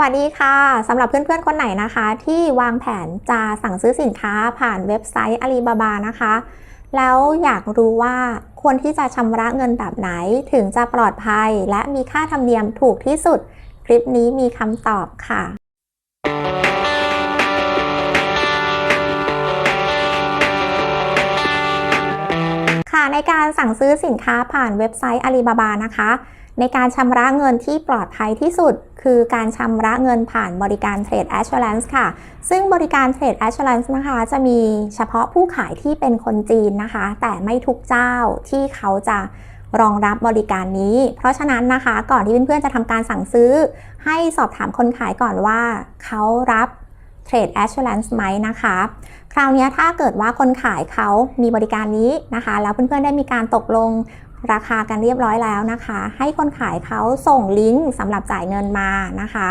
วัสดีค่ะสำหรับเพื่อนๆคนไหนนะคะ ที่วางแผนจะสั่งซื้อสินค้าผ่านเว็บไซต์อาลีบาบานะคะ แล้วอยากรู้ว่าควรที่จะชำระเงินแบบไหนถึงจะปลอดภัย และมีค่าธรรมเนียมถูกที่สุด คลิปนี้มีคำตอบค่ะค่ะในการสั่งซื้อสินค้าผ่านเว็บไซต์อาลีบาบานะคะ ในการชำระเงินที่ปลอดภัยที่สุด คือการชำระเงินผ่านบริการ Trade Assurance ค่ะ ซึ่งบริการ Trade Assurance นะคะ จะมีเฉพาะผู้ขายที่เป็นคนจีนนะคะ แต่ไม่ทุกเจ้าที่เขาจะรองรับบริการนี้ เพราะฉะนั้นนะคะก่อนที่เพื่อนๆจะทำการสั่งซื้อ ให้สอบถามคนขายก่อนว่าเขารับ Trade Assurance ไหมนะคะ คราวนี้ถ้าเกิดว่าคนขายเขามีบริการนี้นะคะ แล้วเพื่อนๆได้มีการตกลง ราคากันเรียบร้อยแล้วนะคะ ให้คนขายเขาส่งลิงก์สำหรับจ่ายเงินมานะคะ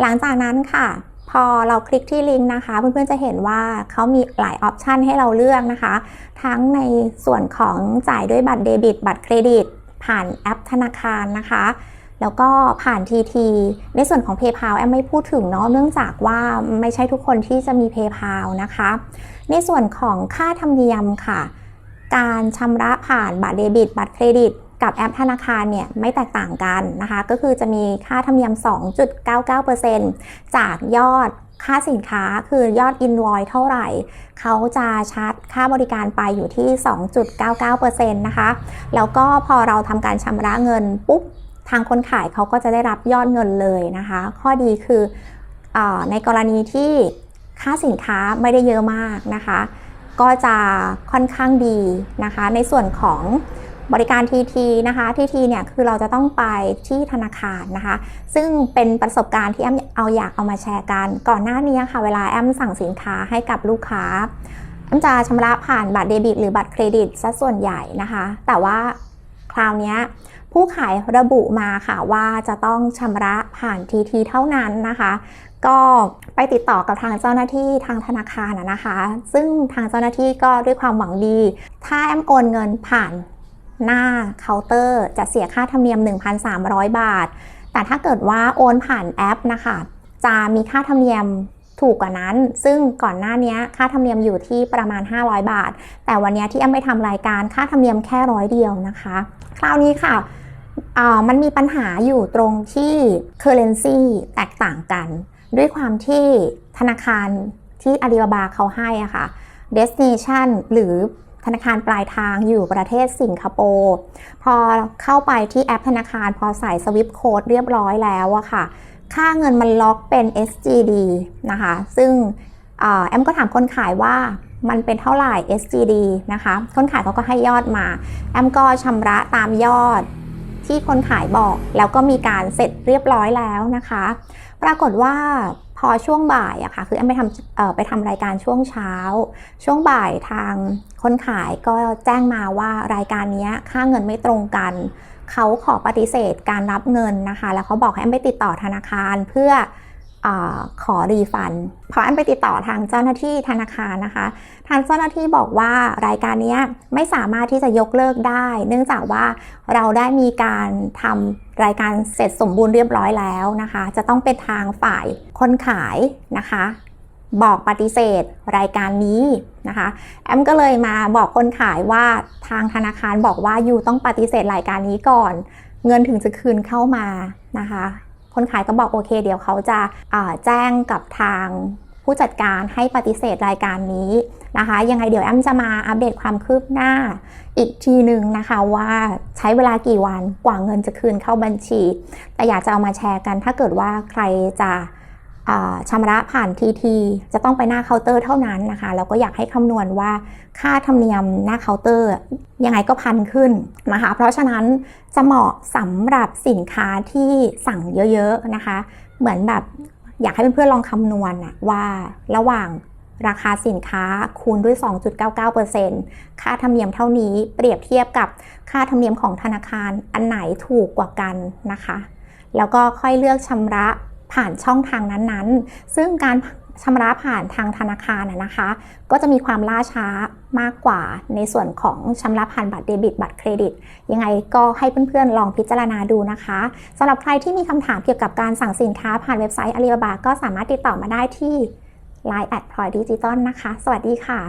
หลังจากนั้นค่ะ พอเราคลิกที่ลิงก์นะคะ เพื่อนๆจะเห็นว่าเขามีหลายออปชันให้เราเลือกนะคะ ทั้งในส่วนของจ่ายด้วยบัตรเดบิต บัตรเครดิต ผ่านแอปธนาคารนะคะแล้วก็ผ่าน TT ในส่วนของ PayPal แอมไม่พูดถึงเนาะเนื่องจากว่าไม่ใช่ทุกคนที่จะมี PayPal นะคะ ในส่วนของค่าธรรมเนียมค่ะ การชำระผ่านบัตรเดบิต บัตรเครดิต กับแอปธนาคารเนี่ยไม่แตกต่างกันนะคะ ก็คือจะมีค่าธรรมเนียม 2.99%จากยอดค่าสินค้าคือยอดอินวอยเท่าไหร่ เขาจะชาร์จค่าบริการไปอยู่ที่ 2.99%นะคะ แล้วก็พอเราทำการชำระเงินปุ๊บ ทางคนขายเขาก็จะได้รับยอดเงินเลยนะคะ ข้อดีคืออในกรณีที่ค่าสินค้าไม่ได้เยอะมากนะคะ ก็จะค่อนข้างดีนะคะ ในส่วนของบริการ TT นะคะ TT เนี่ยคือเราจะต้องไปที่ธนาคารนะคะ ซึ่งเป็นประสบการณ์ที่แอมเอาอยากเอามาแชร์กัน ก่อนหน้านี้ค่ะเวลาแอมสั่งสินค้าให้กับลูกค้าแอมจะชำระผ่านบัตรเดบิต หรือบัตรเครดิตซะส่วนใหญ่นะคะ แต่ว่าคราวนี้ ผู้ขายระบุมาค่ะว่าจะต้องชำระผ่าน TT เท่านั้นนะคะ ก็ไปติดต่อกับทางเจ้าหน้าที่ทางธนาคารนะคะ ซึ่งทางเจ้าหน้าที่ก็ด้วยความหวังดี ถ้าแอมโอนเงินผ่านหน้าเคาน์เตอร์จะเสียค่าธรรมเนียม 1,300 บาท แต่ถ้าเกิดว่าโอนผ่านแอปนะคะ จะมีค่าธรรมเนียมถูกกว่านั้น ซึ่งก่อนหน้านี้ค่าธรรมเนียมอยู่ที่ประมาณ 500 บาท แต่วันนี้ที่แอมไปทำรายการค่าธรรมเนียมแค่ร้อยเดียวนะคะ คราวนี้ค่ะ มันมีปัญหาอยู่ตรงที่ currency แตกต่างกัน ด้วยความที่ธนาคารที่อาลีบาบาเขาให้อะค่ะ destination หรือธนาคารปลายทางอยู่ประเทศสิงคโปร์พอเข้าไปที่แอปธนาคารพอใส่สวิปโค้ดเรียบร้อยแล้วอะค่ะ ค่าเงินมันล็อกเป็น SGD นะคะ ซึ่งอแอมก็ถามคนขายว่ามันเป็นเท่าไหร่ SGD นะคะ คนขายเขาก็ให้ยอดมา แอมก็ชำระตามยอด ที่คนขายบอก แล้วก็มีการเสร็จเรียบร้อยแล้วนะคะ ปรากฏว่าพอช่วงบ่ายอะค่ะคือแอมไปทำไปทำรายการช่วงเช้า ช่วงบ่ายทางคนขายก็แจ้งมาว่ารายการนี้ค่าเงินไม่ตรงกันเขาขอปฏิเสธการรับเงินนะคะ แล้วเขาบอกให้แอมไปติดต่อธนาคารเพื่อ อขอรีฟัน พอแอมไปติดต่อทางเจ้าหน้าที่ธนาคารนะคะ ทางเจ้าหน้าที่บอกว่ารายการนี้ไม่สามารถที่จะยกเลิกได้ เนื่องจากว่าเราได้มีการทำรายการเสร็จสมบูรณ์เรียบร้อยแล้วนะคะ จะต้องเป็นทางฝ่ายคนขายนะคะ บอกปฏิเสธรายการนี้นะคะ แอมก็เลยมาบอกคนขายว่าทางธนาคารบอกว่าอยู่ต้องปฏิเสธรายการนี้ก่อน เงินถึงจะคืนเข้ามานะคะ คนขายก็บอกโอเค เดี๋ยวเขาจะาแจ้งกับทางผู้จัดการให้ปฏิเสธรายการนี้นะคะ ยังไงเดี๋ยวแอมจะมาอัปเดตความคืบหน้าอีกทีหนึ่งนะคะว่าใช้เวลากี่วันกว่าเงินจะคืนเข้าบัญชี แต่อยากจะเอามาแชร์กันถ้าเกิดว่าใครจะ ชำระผ่าน TT จะต้องไปหน้าเคาน์เตอร์เท่านั้นนะคะแล้วก็อยากให้คำนวณว่าค่าธรรมเนียมหน้าเคาน์เตอร์ยังไงก็พันขึ้นนะคะ เพราะฉะนั้นจะเหมาะสำหรับสินค้าที่สั่งเยอะๆนะคะ เหมือนแบบอยากให้เพื่อนๆลองคำนวณว่าระหว่างราคาสินค้าคูณด้วย 2.99%ค่าธรรมเนียมเท่านี้เปรียบเทียบกับค่าธรรมเนียมของธนาคารอันไหนถูกกว่ากันนะคะ แล้วก็ค่อยเลือกชำระ ผ่านช่องทางนั้นๆ ซึ่งการชำระผ่านทางธนาคารนะคะ ก็จะมีความล่าช้ามากกว่าในส่วนของชำระผ่านบัตรเดบิต บัตรเครดิต ยังไงก็ให้เพื่อนๆ ลองพิจารณาดูนะคะสำหรับใครที่มีคำถามเกี่ยวกับการสั่งสินค้าผ่านเว็บไซต์ Alibaba ก็สามารถติดต่อมาได้ที่ Line แอดพลอยดิจิตอลนะคะ สวัสดีค่ะ